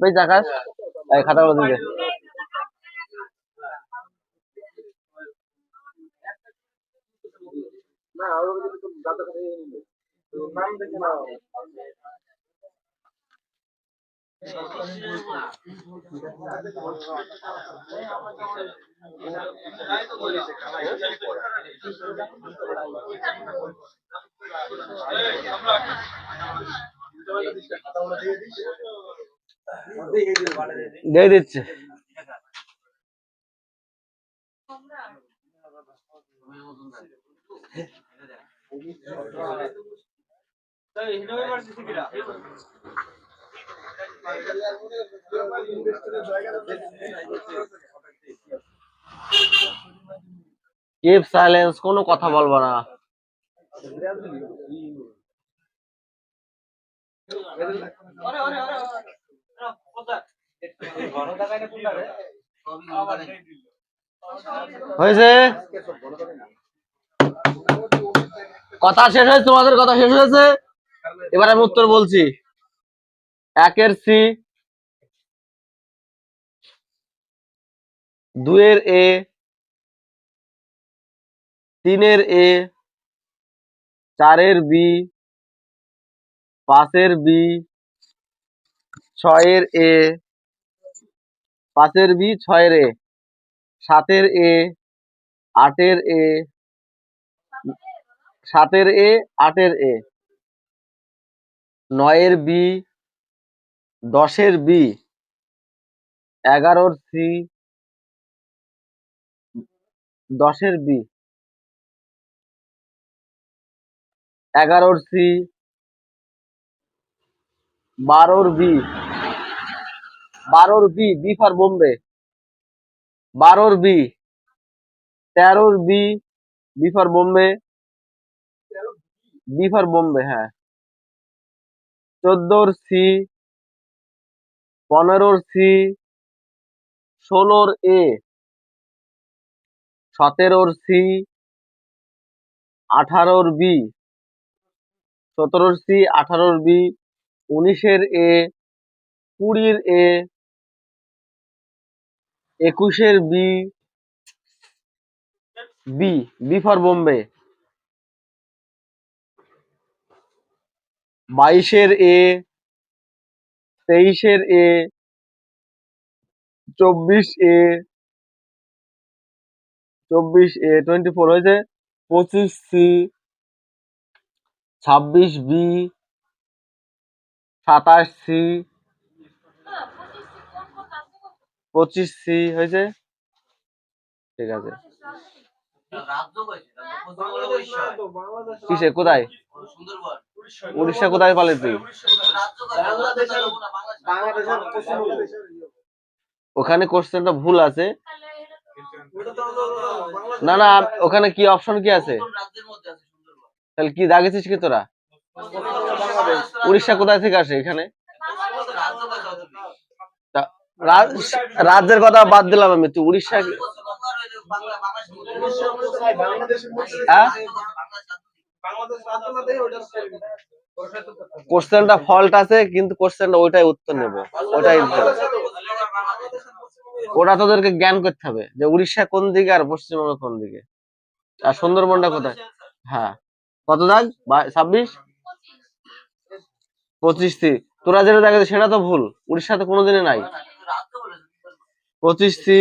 পেয়েছি আকাশ খাতাগুলো দিয়ে দে। দিয়ে দিচ্ছে। সাইলেন্স কোনো কথা বলব না। হয়েছে? কথা শেষ হয়েছে তোমাদের কথা শেষ হয়েছে? এবার আমি উত্তর বলছি। একের সি দুয়ের এ তিনের এ চারের বি পাঁচের বি ছয়ের এ, পাঁচের বি ছয়ের এ, সাতের এ, আটের এ, সাতের এ, আটের এ, নয়ের বি, দশের বি, এগারোর সি, দশের বি, এগারোর সি, বারোর বি। বারোর বি বি ফর বোম্বে। বারোর বি, তেরোর B B for Bombay. B for Bombay হ্যাঁ। চোদ্দোর সি, পনেরোর সি, ষোলোর এ, সতেরোর সি, আঠারোর বি, সতেরোর সি, আঠারোর বি, উনিশের এ, কুড়ির এ একুশের B B B for Bombay. বাইশের এ, তেইশের এ, চব্বিশ এ চব্বিশ এ টোয়েন্টি ফোর হয়েছে, পঁচিশ সি, ছাব্বিশ বি, সাতাশ সি পঁচিশ সি হয়েছে। ঠিক আছে। কিসে? কোথায়? উড়িষ্যা কোথায় পালে তুই? ওখানে কোশ্চেনটা ভুল আছে। না না, ওখানে কি অপশন কি আছে? তাহলে কি দাগেছিস কি তোরা? উড়িষ্যা কোথায় থেকে আসে এখানে? রাজ্যের কথা বাদ দিলাম আমি, তুই উড়িষ্যা হ্যাঁ? কোশ্চেনটা ফল্ট আছে, কিন্তু কোশ্চেনটা ওইটাই উত্তর নেব ওটাই ওটা তোদেরকে জ্ঞান করতে হবে যে উড়িষ্যা কোন দিকে আর পশ্চিমবঙ্গ কোন দিকে। আর সুন্দরবনটা কোথায়? হ্যাঁ। কত দাগ? ছাব্বিশ? পঁচিশ তোরা যেটা দেখে সেটা তো ভুল উড়িষ্যাতে কোনোদিনই নাই। পঁচিশ সি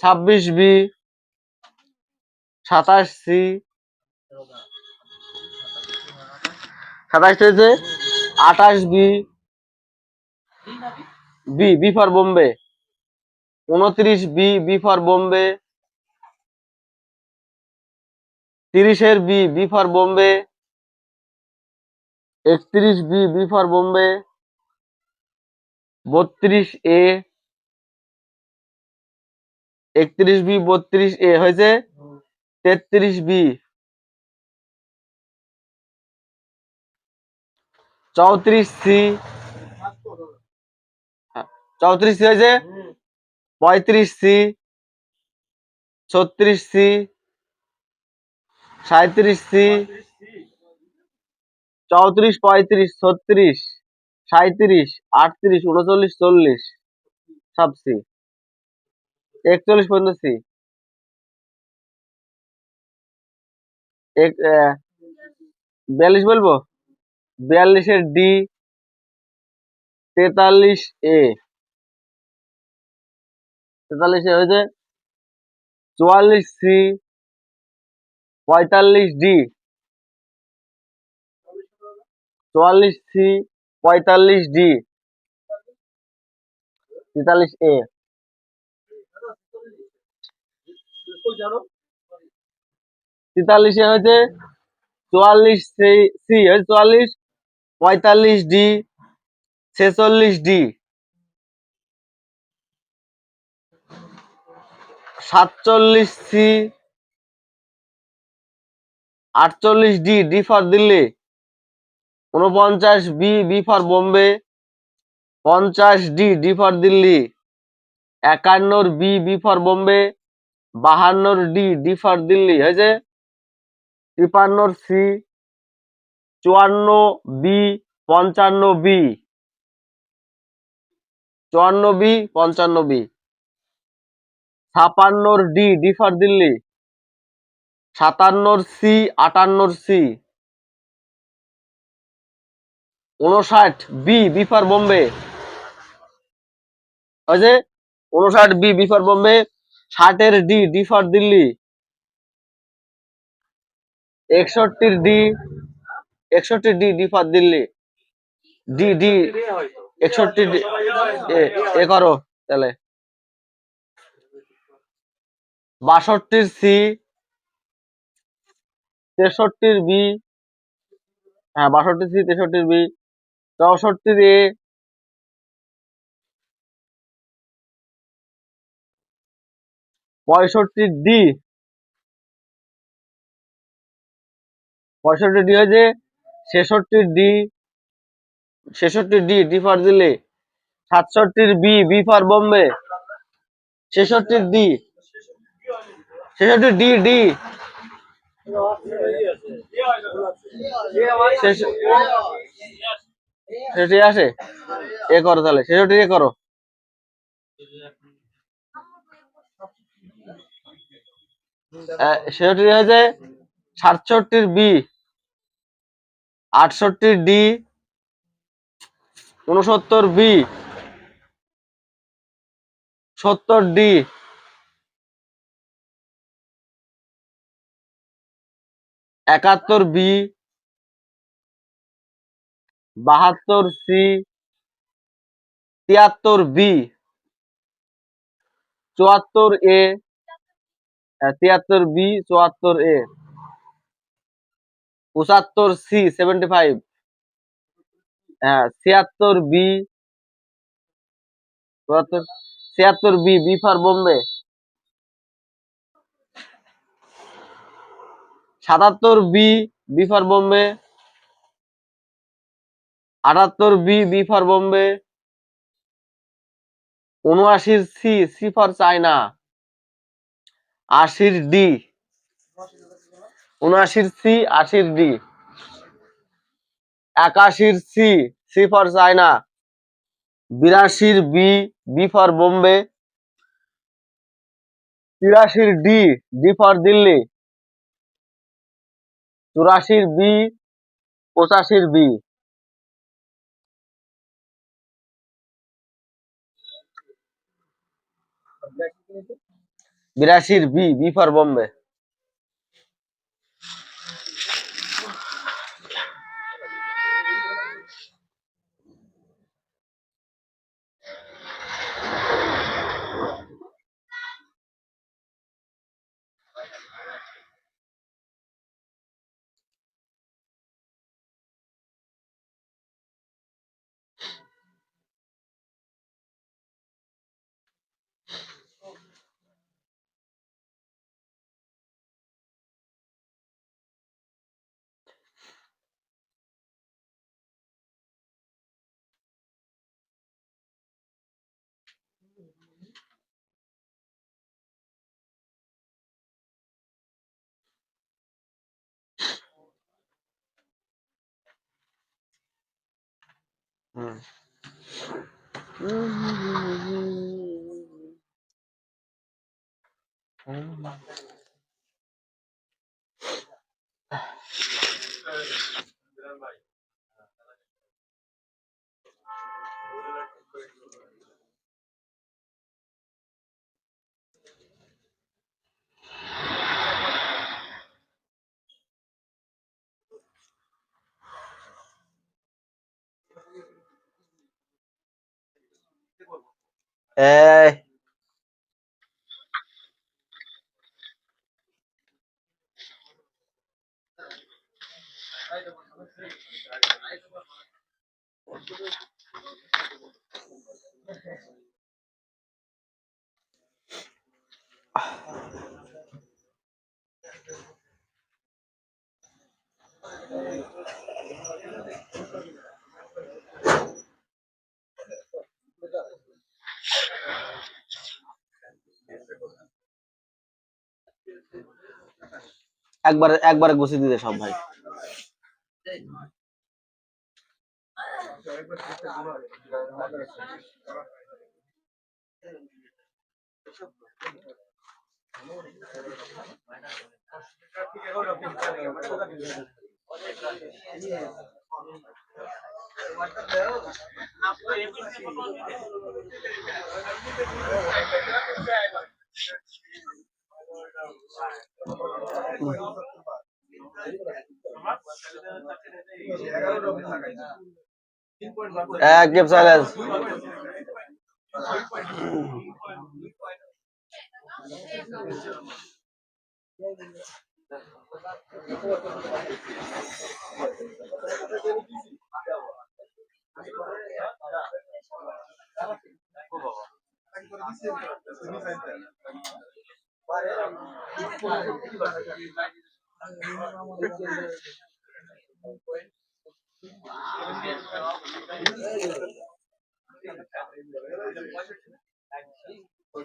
ছাব্বিশ বি, সাতাশ সি সাতাশ হয়েছে আঠাশ B. B B for Bombay. উনত্রিশ বি বি ফর বোম্বে। তিরিশের বি বি ফর বোম্বে। একত্রিশ বি বি ফর বোম্বে। বত্রিশ এ একত্রিশ বি, বত্রিশ এ, হয়েছে? তেত্রিশ বি। চৌত্রিশ সি। চৌত্রিশ সি হয়েছে? পঁয়ত্রিশ সি। ছত্রিশ সি। সাঁত্রিশ সি। চৌত্রিশ, পঁয়ত্রিশ, ছত্রিশ সাঁত্রিশ আটত্রিশ, উনচল্লিশ, চল্লিশ, সব সি। একচল্লিশ পর্যন্ত সি বিয়াল্লিশ বলব? বিয়াল্লিশের ডি তেতাল্লিশ এ তেতাল্লিশ এ হয়েছে। চুয়াল্লিশ সি পঁয়তাল্লিশ ডি চুয়াল্লিশ সি পঁয়তাল্লিশ ডি তেতাল্লিশ এ তেতাল্লিশে হয়েছে চুয়াল্লিশ সি হয়েছে চুয়াল্লিশ, পঁয়তাল্লিশ ডি, ছেচল্লিশ ডি। সাতচল্লিশ সি, আটচল্লিশ ডি ডি ফর দিল্লি। উনপঞ্চাশ বি বি ফর বোম্বে। পঞ্চাশ ডি ডি ফর দিল্লি। একান্নর বি বি ফর বোম্বে। বাহান্নর ডি ডি ফর দিল্লি, হয়েছে? তিপান্নর সি, চুয়ান্ন বি, পঞ্চান্ন বি। চুয়ান্ন বি, পঞ্চান্ন বি। ছাপান্নর ডি ডি ফর দিল্লি। সাতান্নর সি, আটান্নর সি। উনষাট বি বি ফর বোম্বে। হয়েছে? উনষাট বি বি ফর বোম্বে। ষাটের ডি ডি ফর দিল্লি। একষট্টির ডি একষট্টি D D for Delhi. D D একষট্টি এ করো তাহলে। বাষট্টির সি তেষট্টির বি হ্যাঁ বাষট্টির সি তেষট্টির বি চৌষট্টির এ পঁয়ষট্টির ডি পঁয়ষট্টি ডি হয়েছে ছেষট্টির ডি ছেষট্টি ডি ডি ফর দিল্লি সাতষট্টির বি বি ফর বোম্বে ছেষট্টির ডি ছেষট্টির ডি ডি ছেষট্টি আসে? এ করো তাহলে, ছেষট্টি এ করো। ছেষট্টি হয়েছে সাতষট্টির বি, আটষট্টির ডি উনসত্তর বি, সত্তর ডি। একাত্তর বি, বাহাত্তর সি, তিয়াত্তর বি, চুয়াত্তর এ তিয়াত্তর বি, চুয়াত্তর এ। পঁচাত্তর সি সেভেন্টি ফাইভ হ্যাঁ ছিয়াত্তর বি, চুয়াত্তর, ছিয়াত্তর বি বি ফর বোম্বে। সাতাত্তর বি বি ফর বোম্বে। আটাত্তর বি বি ফর বোম্বে। উনআশির সি সি ফর চায়না। আশির ডি। উনআশির সি, আশির ডি। একাশির সি সি ফর চায়না। বিরাশির বি বি ফর বোম্বে। তিরাশির ডি ডি ফর দিল্লি। চুরাশির বি, পঁচাশির বি। বিরাশির B B for Bombay à. Oh, হুম। এই একবারে একবারে গুছিয়ে দিতে সব ভাই। এক গেম সাইলেন্স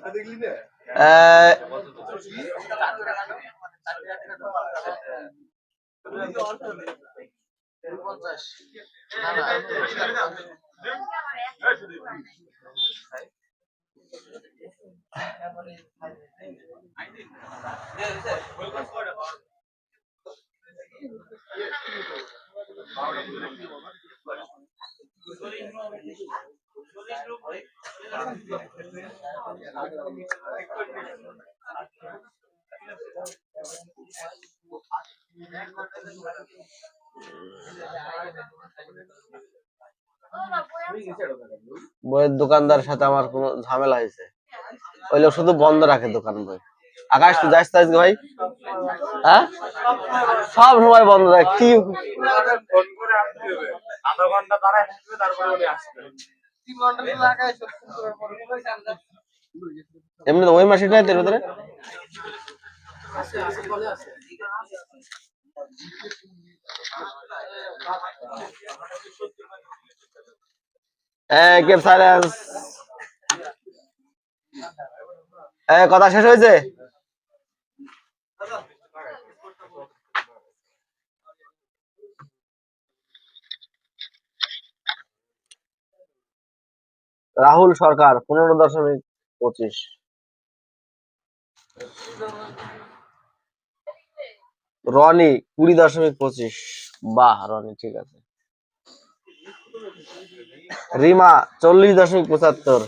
দেখলি না বইয়ের দোকানদার সাথে আমার কোনো ঝামেলা হয়েছে। ওই লোক শুধু বন্ধ রাখে দোকান বই। আকাশ তুই যাস তো আজকে ভাই? হ্যাঁ? সব সময় বন্ধ রাখে। কি ফোন করে আসতে হবে আধা ঘণ্টা দাঁড়ায় তারপরে এমনি তো ওই মাসে নাই কেপ সাইলেন্স কথা শেষ হয়েছে? রাহুল সরকার পনেরো দশমিক পঁচিশ। রনি, কুড়ি দশমিক পঁচিশ। বাহ, রনি, ঠিক আছে। রিমা, চল্লিশ দশমিক পঁচাত্তর।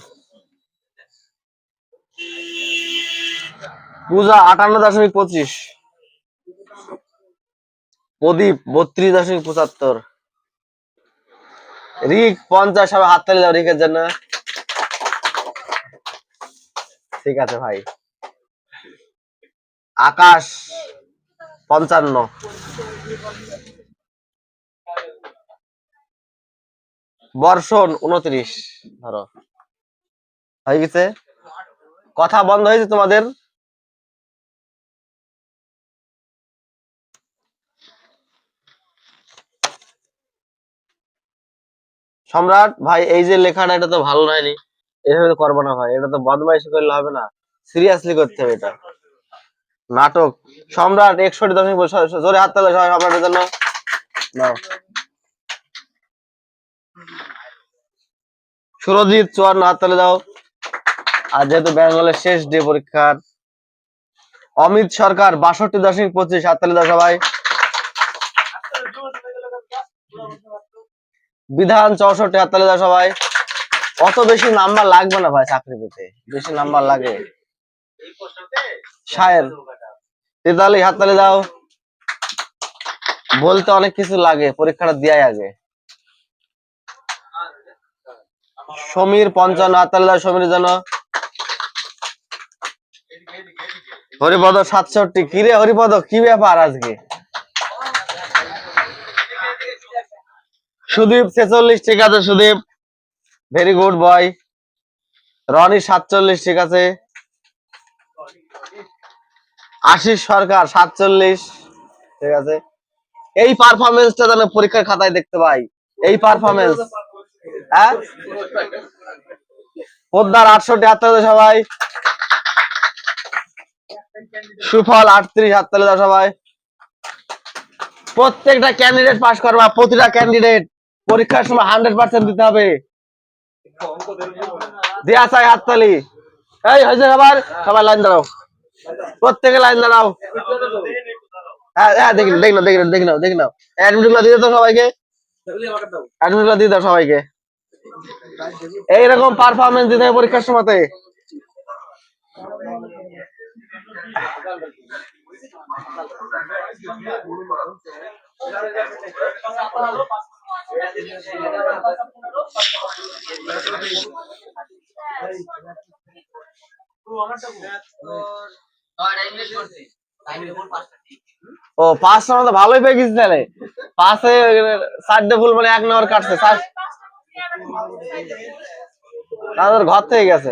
পূজা, আটান্ন দশমিক পঁচিশ। প্রদীপ, বত্রিশ দশমিক পঁচাত্তর। রিক, পঞ্চাশ সবাই হাত তালি দাও রিকের জন্য। ঠিক আছে ভাই। আকাশ পঞ্চান্ন। বর্ষণ উনত্রিশ, ধরো। হয়ে গেছে। কথা বন্ধ হয়েছে তোমাদের? সম্রাট, ভাই, এই যে লেখাটা, এটা তো ভালো হয়নি এভাবে করব না ভাই, এটা তো বদমাইশি করলে হবে না। সিরিয়াসলি করতে হবে এটা। নাটক, সম্রাট একষট্টি দশমিক জোরে হাত তালে সম্রাটের জন্য। সুরজিৎ চুয়ান্ন হাততালি দাও। আর যেহেতু বেঙ্গলের শেষ ডে পরীক্ষার, অমিত সরকার বাষট্টি দশমিক পঁচিশ হাততালি দাও সবাই। বিধান চৌষট্টি হাততালি দাও সবাই। অত বেশি নাম্বার লাগবে না ভাই চাকরি পেতে। বেশি নাম্বার লাগে। তেতালি হাততালি দাও। বলতে অনেক কিছু লাগে, পরীক্ষাটা দেওয়াই আগে। সমীর পঞ্চান্ন, হাততালি দাও সমীর জন্য হরিপদ সাতষট্টি কিরে হরিপদ, কি ব্যাপার আজকে? সুদীপ ছেচল্লিশ, ঠিক আছে Sudeep. Very good boy Rony সাতচল্লিশ, ঠিক আছে? আশিস সরকার সাতচল্লিশ, ঠিক আছে? এই পারফরমেন্সটা যেন পরীক্ষার খাতায় দেখতে পাই। এই পারফরমেন্স হ্যাঁ? আটষট্টি, হাততালি দাও সবাই। সুফল আটত্রিশ দাও সবাই। প্রত্যেকটা ক্যান্ডিডেট পাস করবা প্রতিটা ক্যান্ডিডেট পরীক্ষার সময় হান্ড্রেড পার্সেন্ট দিতে হবে। দেয়া চাই হাততালি। এই হয়েছে সবার সবাই লাইন দাঁড়াও। প্রত্যেকে লাইন দাঁড়াও। হ্যাঁ হ্যাঁ দেখি দেখি নাও দেখি নাও দেখি নাও দেখি নাও। অ্যাডমিটগুলো দিয়ে দাও সবাইকে। অ্যাডমিটগুলো দিয়ে দাও সবাইকে। এইরকম পারফরমেন্স দিতে হবে পরীক্ষার সময়তে। ও, পাঁচ সময় তো ভালোই পেয়ে গেছি তাহলে। পাঁচে, চারটে ফুল মানে এক নম্বর কাটছে তাদের ঘর থেকে গেছে।